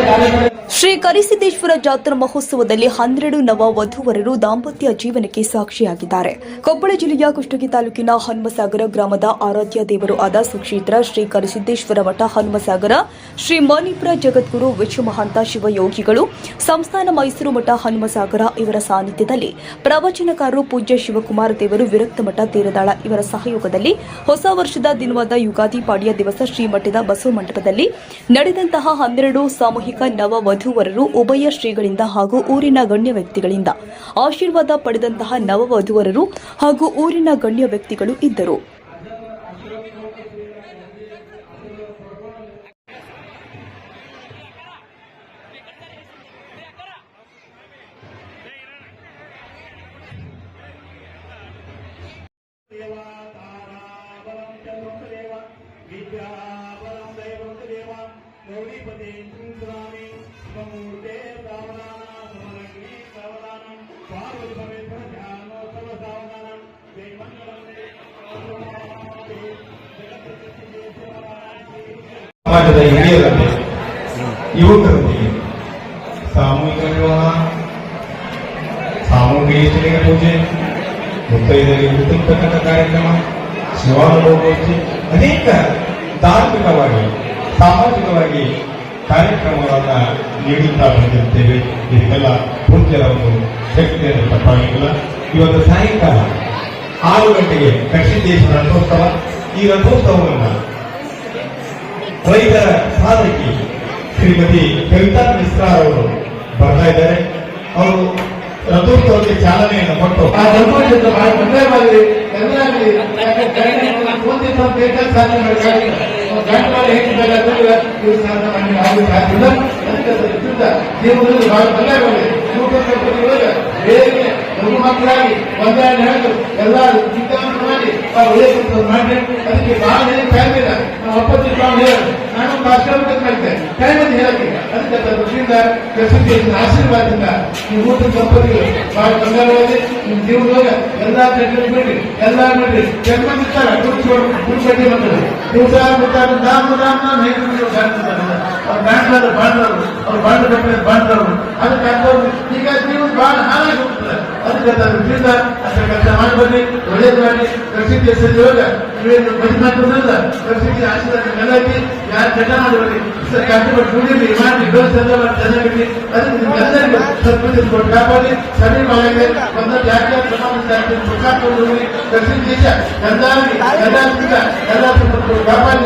ಕಾರ್ಯಕ್ರಮ ಶ್ರೀ ಕರಿಸಿದ್ದೇಶ್ವರ ಜಾತ್ರಾ ಮಹೋತ್ಸವದಲ್ಲಿ ಹನ್ನೆರಡು ನವ ವಧುವರರು ದಾಂಪತ್ಯ ಜೀವನಕ್ಕೆ ಸಾಕ್ಷಿಯಾಗಿದ್ದಾರೆ. ಕೊಪ್ಪಳ ಜಿಲ್ಲೆಯ ಕುಷ್ಟಗಿ ತಾಲೂಕಿನ ಹನುಮಸಾಗರ ಗ್ರಾಮದ ಆರಾಧ್ಯ ದೇವರು ಆದ ಸುಕ್ಷೇತ್ರ ಶ್ರೀ ಕರಿಸಿದ್ದೇಶ್ವರ ಮಠ ಹನುಮಸಾಗರ, ಶ್ರೀ ಮಣಿಪುರ ಜಗದ್ಗುರು ವಿಶ್ವಮಹಾಂತ ಶಿವಯೋಗಿಗಳು, ಸಂಸ್ಥಾನ ಮೈಸೂರು ಮಠ ಹನುಮಸಾಗರ ಇವರ ಸಾನ್ನಿಧ್ಯದಲ್ಲಿ ಪ್ರವಚನಕಾರರು ಪೂಜ್ಯ ಶಿವಕುಮಾರ ದೇವರು ವಿರಕ್ತ ಮಠ ತೀರದಾಳ ಇವರ ಸಹಯೋಗದಲ್ಲಿ ಹೊಸ ವರ್ಷದ ದಿನವಾದ ಯುಗಾದಿ ಪಾಡಿಯ ದಿವಸ ಶ್ರೀಮಠದ ಬಸವ ಮಂಟಪದಲ್ಲಿ ನಡೆದಂತಹ ಹನ್ನೆರಡು ಸಾಮೂಹಿಕ ನವ ವಧುವರರು ಉಭಯ ಶ್ರೀಗಳಿಂದ ಹಾಗೂ ಊರಿನ ಗಣ್ಯ ವ್ಯಕ್ತಿಗಳಿಂದ ಆಶೀರ್ವಾದ ಪಡೆದಂತಹ ನವ ವಧುವರರು ಹಾಗೂ ಊರಿನ ಗಣ್ಯ ವ್ಯಕ್ತಿಗಳು ಇದ್ದರು. गौरीपते सुन्दरामि शिवमूर्ते सावधानं समलग्ने सावधानं पार्वतीपवित्र ध्यानोत्सव सावधानं जयमङ्गलं ಸಮಾಜದ ಹಿರಿಯರಲ್ಲಿ ಯುವಕರೊಂದಿಗೆ ಸಾಮೂಹಿಕ ವಿವಾಹ ಸಾಮೂಹಿಕ ಈಶ್ವರಿಯ ಪೂಜೆ ಮುತ್ತೈದರಿಗೆ ಉತ್ತಮತಕ್ಕಂಥ ಕಾರ್ಯಕ್ರಮ ಶಿವಾನುಭವಗೋಷ್ಠಿ ಅನೇಕ ಧಾರ್ಮಿಕವಾಗಿ ಸಾಮಾಜಿಕವಾಗಿ ಕಾರ್ಯಕ್ರಮಗಳನ್ನು ನೀಡುತ್ತಾ ಬಂದಿರ್ತೇವೆ. ಇದಕ್ಕೆಲ್ಲ ಪೂಜ್ಯರ ಒಂದು ಶಕ್ತಿಯನ್ನು ತಪ್ಪಾಗಿಲ್ಲ. ಇವತ್ತು ಸಾಯಂಕಾಲ ಆರು ಗಂಟೆಗೆ ಕಕ್ಷಿದೇಶ್ವರ ರಥೋತ್ಸವ. ಈ ರಥೋತ್ಸವವನ್ನು ರೈತರ ಸಾಧಕಿ ಶ್ರೀಮತಿ ಕವಿತಾ ಮಿಶ್ರಾ ಅವರು ಬರ್ತಾ ಇದ್ದಾರೆ. ಅವರು ರಥೋತ್ಸವಕ್ಕೆ ಚಾಲನೆಯನ್ನು ಕೊಟ್ಟು ಆ ಧರ್ಮದಿಂದ ಬಹಳ ತೊಂದರೆ ಆಗಲಿ ಯಾಕೆ ಆಗಲಿ ಸಾಧನೆ ಸಾಧನೆ ಮಾಡಿ ಆಗಲು ಸಾಧ್ಯ ಇಲ್ಲ ಅದಕ್ಕೆ ಅದರ ವಿರುದ್ಧ ಜೀವನದಲ್ಲಿ ಬಹಳ ಬೇರೆ ಮಗು ಮಕ್ಕಳಾಗಿ ಒಂದೇ ಹೇಳಿದ್ರು ಎಲ್ಲ ಚಿಂತನೆ ಮಾಡಿ ಅದಕ್ಕೆ ಬಹಳ ಏನು ನಾವು ನಾನು ಆಶ್ರಮಕ್ಕೆ ಅದಕ್ಕೆ ಆಶೀರ್ವಾದದಿಂದ ಈ ಮೂರು ದಂಪತಿಗಳು ಬಹಳ ಬಂಗಾರವಾಗಿ ನಿಮ್ಮ ಜೀವನದೊಳಗೆ ಚಟುವಟಿಕೆ ಬಿಡ್ರಿ. ಎಲ್ಲಾ ಬಿಡ್ರಿ. ಜನ್ಮ ಬಿಡ್ತಾರ ಗುರುಗಡ್ಡಿ ಬಂದ್ರೆ ದಿವಸ ಬಿಡ್ತಾರೆ ರಾಮ ರಾಮ ನಾಮ ಹೇಗೆ ಬಾಂಡ್ ಕಟ್ಟಿದ್ರೆ ಬಾಂಡ್ಲರು ಅದಕ್ಕೆ ಈಗ ನೀವು ಬಹಳ ಹಾಳಾಗಿ ಹೋಗ್ತದೆ ಅದಕ್ಕೆ ಅದರ ದೃಷ್ಟಿಯಿಂದ ಅದ್ರ ಕೆಲಸ ಮಾಡಬೇಡಿ ಒಳ್ಳೇದು ಮಾಡಿ ಪ್ರಸಿದ್ಧಿ ಹೆಸರಿರುವಾಗ ನೀವೇನು ಬದಿ ಮಾತುವುದಿಲ್ಲ ಪ್ರಸಿದ್ಧಿ ಆಶೀರ್ವಾದ ನೆಲಕ್ಕೆ ಯಾರು ಚಟ ಮಾಡಬೇಡಿ ಸರ್ ಕಷ್ಟಪಟ್ಟು ದುಡಿಲಿ ಮಾಡಿ ಡೋಸ್ ಚಂದ ಮಾಡಿ ಚೆನ್ನಾಗಿರಲಿ ಅದಕ್ಕೆ ನಿಮ್ಗೆಲ್ಲರಿಗೂ ಸದ್ಬುದ್ಧಿ ಕೊಟ್ಟು ಕಾಪಾಡಿ ಸರಿ ಮಾಡಿದ್ರೆ ಒಂದು ಜಾತಿಯ ಸಮಾಜ ಪ್ರಕಾಶ ಪ್ರಸಿದ್ಧಿ ಎಲ್ಲರಿಗೂ ಎಲ್ಲರಿಗೂ ಎಲ್ಲ ಕಾಪಾಡಿ